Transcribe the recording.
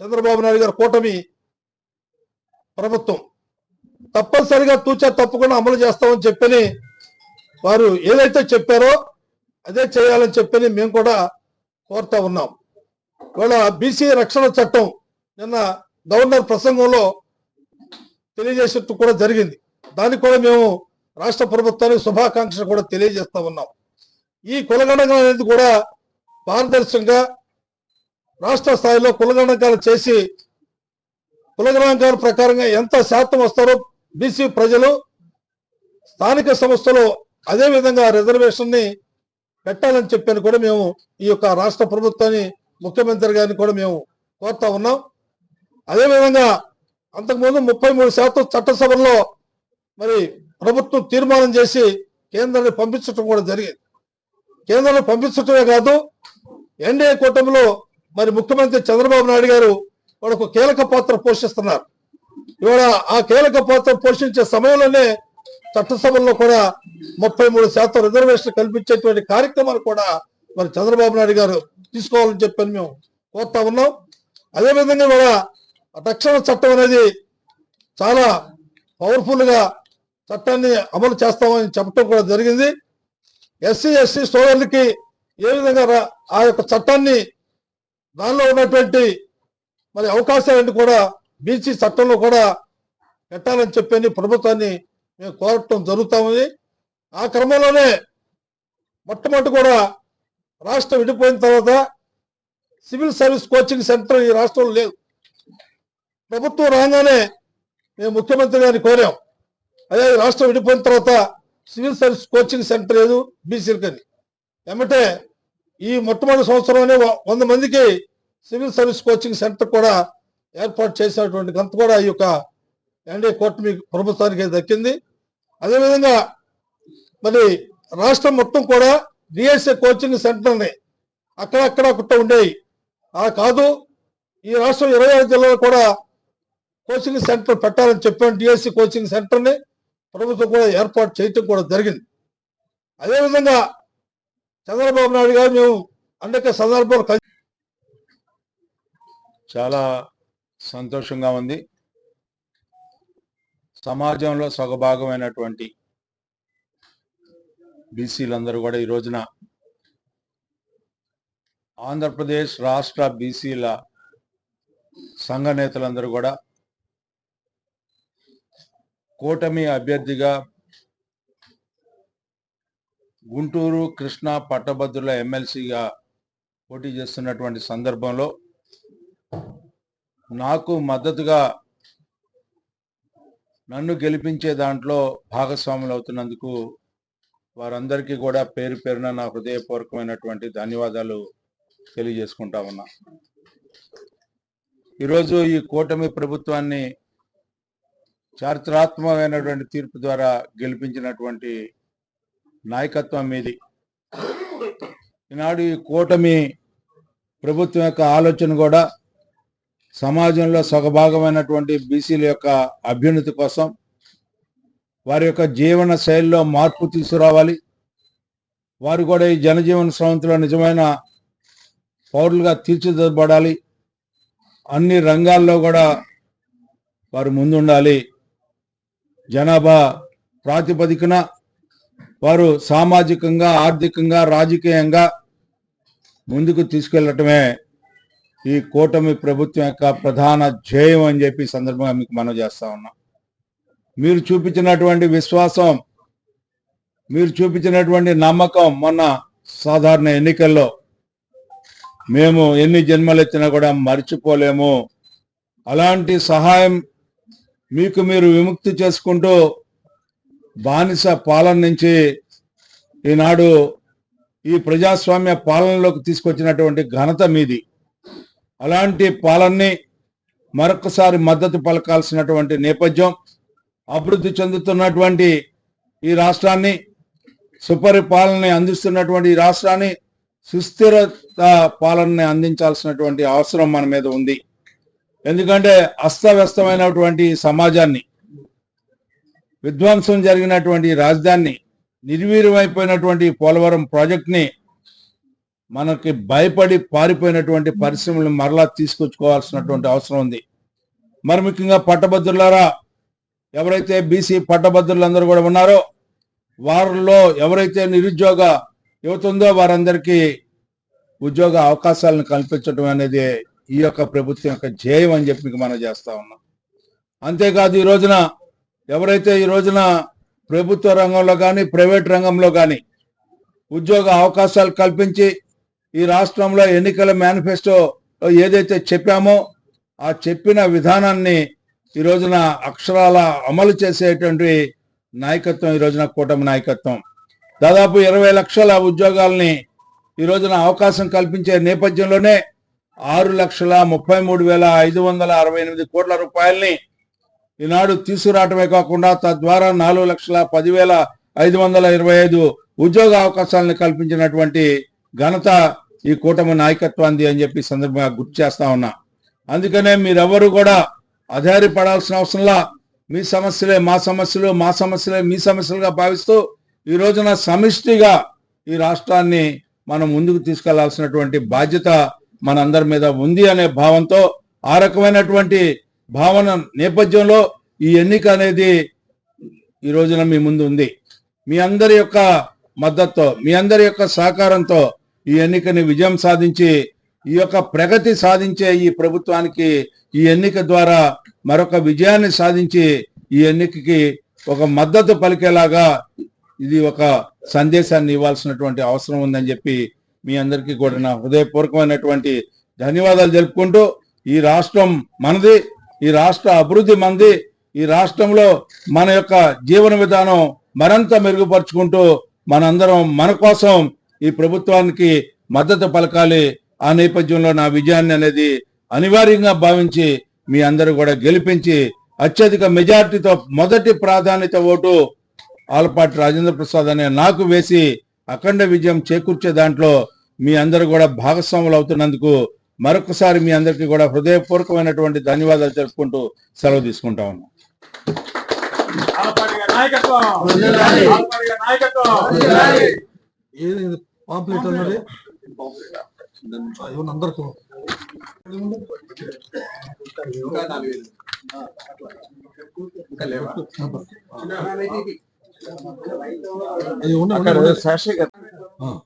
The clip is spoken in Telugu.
చంద్రబాబు నాయుడు గారి కూటమి ప్రభుత్వం తప్పనిసరిగా తూచా తప్పకుండా అమలు చేస్తామని చెప్పని వారు ఏదైతే చెప్పారో అదే చేయాలని చెప్పని మేము కూడా కోరుతా ఉన్నాం. ఇవాళ బీసీ రక్షణ చట్టం నిన్న గవర్నర్ ప్రసంగంలో తెలియజేసినట్టు కూడా జరిగింది. దానికి కూడా మేము రాష్ట్ర ప్రభుత్వానికి శుభాకాంక్షలు కూడా తెలియజేస్తా ఉన్నాం. ఈ కులగణన అనేది కూడా పారదర్శకంగా రాష్ట్ర స్థాయిలో కులగణకాలు చేసి కులగణాంకాల ప్రకారంగా ఎంత శాతం వస్తారో బీసీ ప్రజలు స్థానిక సంస్థలు అదే విధంగా రిజర్వేషన్ని పెట్టాలని చెప్పని కూడా మేము ఈ యొక్క రాష్ట్ర ప్రభుత్వాన్ని ముఖ్యమంత్రి గారిని కూడా మేము కోరుతా ఉన్నాం. అదే విధంగా అంతకుముందు ముప్పై మూడు శాతం చట్టసభల్లో మరి ప్రభుత్వం తీర్మానం చేసి కేంద్రాన్ని పంపించడం కూడా జరిగింది. కేంద్రాన్ని పంపించటమే కాదు ఎన్డీఏ కూటమిలో మరి ముఖ్యమంత్రి చంద్రబాబు నాయుడు గారు వాళ్ళకు కీలక పాత్ర పోషిస్తున్నారు. ఇవాళ ఆ కీలక పాత్ర పోషించే సమయంలోనే చట్టసభల్లో కూడా ముప్పై మూడు శాతం రిజర్వేషన్ కల్పించేటువంటి కార్యక్రమాలు కూడా మరి చంద్రబాబు నాయుడు గారు తీసుకోవాలని చెప్పని మేము కోరుతా ఉన్నాం. అదేవిధంగా కూడా రక్షణ చట్టం అనేది చాలా పవర్ఫుల్గా చట్టాన్ని అమలు చేస్తామని చెప్పడం కూడా జరిగింది. ఎస్సీ ఎస్సీ సోదరులకి ఏ విధంగా ఆ యొక్క చట్టాన్ని దానిలో ఉన్నటువంటి మరి అవకాశాలను కూడా బీసీ చట్టంలో కూడా పెట్టాలని చెప్పని ప్రభుత్వాన్ని మేము కోరటం జరుగుతామని ఆ క్రమంలోనే మొట్టమొదటి కూడా రాష్ట్రం విడిపోయిన తర్వాత సివిల్ సర్వీస్ కోచింగ్ సెంటర్ ఈ రాష్ట్రంలో లేదు ప్రభుత్వం రాగానే మేము ముఖ్యమంత్రి గారిని కోరాం. అదే రాష్ట్రం విడిపోయిన తర్వాత సివిల్ సర్వీస్ కోచింగ్ సెంటర్ లేదు బీసీలకని ఏమంటే ఈ మొట్టమొదటి సంవత్సరంలోనే వంద మందికి సివిల్ సర్వీస్ కోచింగ్ సెంటర్ కూడా ఏర్పాటు చేసినటువంటి గంత కూడా ఈ యొక్క ఎన్డీఏ కూటమి ప్రభుత్వానికి దక్కింది. అదేవిధంగా మరి రాష్ట్రం మొత్తం కూడా డిఎస్ఏ కోచింగ్ సెంటర్ని అక్కడక్కడ కుట్ట ఉండేవి. అలా కాదు ఈ రాష్ట్రం ఇరవై ఐదు జిల్లాలో కూడా కోచింగ్ సెంటర్ పెట్టాలని చెప్పాను. డిఎస్సి కోచింగ్ సెంటర్ని ప్రభుత్వం కూడా ఏర్పాటు చేయటం కూడా జరిగింది. అదేవిధంగా చంద్రబాబు నాయుడు గారు మేము అందరికీ సందర్భాలు కలిసి చాలా సంతోషంగా ఉంది. సమాజంలో సగభాగమైనటువంటి బీసీలందరూ కూడా ఈ రోజున ఆంధ్రప్రదేశ్ రాష్ట్ర బీసీల సంఘ నేతలందరూ కూడా కూటమి అభ్యర్థిగా గుంటూరు కృష్ణ పట్టభద్రుల ఎమ్మెల్సీగా పోటీ చేస్తున్నటువంటి సందర్భంలో నాకు మద్దతుగా నన్ను గెలిపించే దాంట్లో భాగస్వాములు అవుతున్నందుకు వారందరికీ కూడా పేరు పేరున నా హృదయపూర్వకమైనటువంటి ధన్యవాదాలు తెలియజేసుకుంటా ఉన్నా. ఈరోజు ఈ కూటమి ప్రభుత్వాన్ని చారిత్రాత్మకమైనటువంటి తీర్పు ద్వారా గెలిపించినటువంటి నాయకత్వం మీది. ఈనాడు ఈ కూటమి ప్రభుత్వం యొక్క ఆలోచన కూడా సమాజంలో సగభాగమైనటువంటి బీసీల యొక్క అభ్యున్నతి కోసం వారి యొక్క జీవన శైలిలో మార్పు తీసుకురావాలి. వారు కూడా ఈ జనజీవన స్రవంతిలో నిజమైన పౌరులుగా తీర్చిదిద్దబడాలి. అన్ని రంగాల్లో కూడా వారు ముందుండాలి. జనాభా ప్రాతిపదికన వారు సామాజికంగా ఆర్థికంగా రాజకీయంగా ముందుకు తీసుకెళ్ళటమే ఈ కూటమి ప్రభుత్వం యొక్క ప్రధాన ధ్యేయం అని చెప్పి సందర్భంగా మీకు మనం చేస్తా ఉన్నాం. మీరు చూపించినటువంటి విశ్వాసం మీరు చూపించినటువంటి నమ్మకం మొన్న సాధారణ ఎన్నికల్లో మేము ఎన్ని జన్మలెత్తినా కూడా మర్చిపోలేము. అలాంటి సహాయం మీకు మీరు విముక్తి చేసుకుంటూ బానిస పాలన నుంచి ఈనాడు ఈ ప్రజాస్వామ్య పాలనలోకి తీసుకొచ్చినటువంటి ఘనత మీది. అలాంటి పాలనని మరొకసారి మద్దతు పలకాల్సినటువంటి నేపథ్యం అభివృద్ధి చెందుతున్నటువంటి ఈ రాష్ట్రాన్ని సుపరిపాలనని అందిస్తున్నటువంటి ఈ రాష్ట్రాన్ని సుస్థిరత పాలనని అందించాల్సినటువంటి అవసరం మన మీద ఉంది. ఎందుకంటే అస్తవ్యస్తమైనటువంటి సమాజాన్ని విధ్వంసం జరిగినటువంటి రాజధాని నిర్వీర్యమైపోయినటువంటి పోలవరం ప్రాజెక్ట్ని మనకి భయపడి పారిపోయినటువంటి పరిశ్రమలు మరలా తీసుకొచ్చుకోవాల్సినటువంటి అవసరం ఉంది. మరి ముఖ్యంగా పట్టభద్రులారా ఎవరైతే బీసీ పట్టభద్రులందరూ కూడా ఉన్నారో వారిలో ఎవరైతే నిరుద్యోగ యువత ఉందో వారందరికీ ఉద్యోగ అవకాశాలను కల్పించడం అనేది ఈ యొక్క ప్రభుత్వం యొక్క ధ్యేయం అని చెప్పి మనం చేస్తా ఉన్నాం. అంతేకాదు ఈ రోజున ఎవరైతే ఈ రోజున ప్రభుత్వ రంగంలో కానీ ప్రైవేట్ రంగంలో కానీ ఉద్యోగ అవకాశాలు కల్పించి ఈ రాష్ట్రంలో ఎన్నికల మేనిఫెస్టో ఏదైతే చెప్పామో ఆ చెప్పిన విధానాన్ని ఈ రోజున అక్షరాల అమలు చేసేటువంటి నాయకత్వం ఈ రోజున కూటమి నాయకత్వం. దాదాపు ఇరవై లక్షల ఉద్యోగాల్ని ఈ రోజున అవకాశం కల్పించే నేపథ్యంలోనే ఆరు లక్షల ముప్పై మూడు వేల ఐదు వందల అరవై ఎనిమిది కోట్ల రూపాయల్ని ఈనాడు తీసుకురావటమే కాకుండా తద్వారా నాలుగు లక్షల పదివేల ఐదు వందల ఇరవై ఐదు ఉద్యోగ అవకాశాలను కల్పించినటువంటి ఘనత ఈ కూటమి నాయకత్వాన్ని అని చెప్పి సందర్భంగా గుర్తు చేస్తా ఉన్నా. అందుకనే మీరెవరు కూడా పడాల్సిన అవసరంలా మీ సమస్యలే మా సమస్యలు మా సమస్యలే మీ సమస్యలుగా భావిస్తూ ఈ రోజున సమిష్టిగా ఈ రాష్ట్రాన్ని మనం ముందుకు తీసుకెళ్ళాల్సినటువంటి బాధ్యత మనందరి మీద ఉంది అనే భావంతో ఆ రకమైనటువంటి భావన నేపథ్యంలో ఈ ఎన్నిక అనేది ఈ రోజున మీ ముందు ఉంది మీ అందరి యొక్క మద్దతుతో మీ అందరి యొక్క సహకారంతో ఈ ఎన్నికని విజయం సాధించి ఈ యొక్క ప్రగతి సాధించే ఈ ప్రభుత్వానికి ఈ ఎన్నిక ద్వారా మరొక విజయాన్ని సాధించి ఈ ఎన్నికకి ఒక మద్దతు పలికేలాగా ఇది ఒక సందేశాన్ని ఇవ్వాల్సినటువంటి అవసరం ఉందని చెప్పి మీ అందరికీ కూడా నా హృదయపూర్వకమైనటువంటి ధన్యవాదాలు తెలుపుకుంటూ ఈ రాష్ట్రం మనది. ఈ రాష్ట్ర అభివృద్ధి మంది ఈ రాష్ట్రంలో మన యొక్క జీవన విధానం మరింత మెరుగుపరుచుకుంటూ మనందరం మన కోసం ఈ ప్రభుత్వానికి మద్దతు పలకాలి. ఆ నేపథ్యంలో నా విజయాన్ని అనేది అనివార్యంగా భావించి మీ అందరూ కూడా గెలిపించి అత్యధిక మెజార్టీతో మొదటి ప్రాధాన్యత ఓటు ఆలపాటి రాజేంద్ర ప్రసాద్ అనే నాకు వేసి అఖండ విజయం చేకూర్చే దాంట్లో మీ అందరూ కూడా భాగస్వాములు అవుతున్నందుకు మరొకసారి మీ అందరికీ కూడా హృదయపూర్వకమైనటువంటి ధన్యవాదాలు తెలుపుకుంటూ సెలవు తీసుకుంటా ఉన్నాం. ఆలపాటి గారి నాయకత్వం! వర్ధిల్లాలి. ఆలపాటి గారి నాయకత్వం ఏది పాంప్లెట్ అన్నది? ఇవన్నీ అందరికి అది ఉండే- ఉండే- ఉండే. ఆ.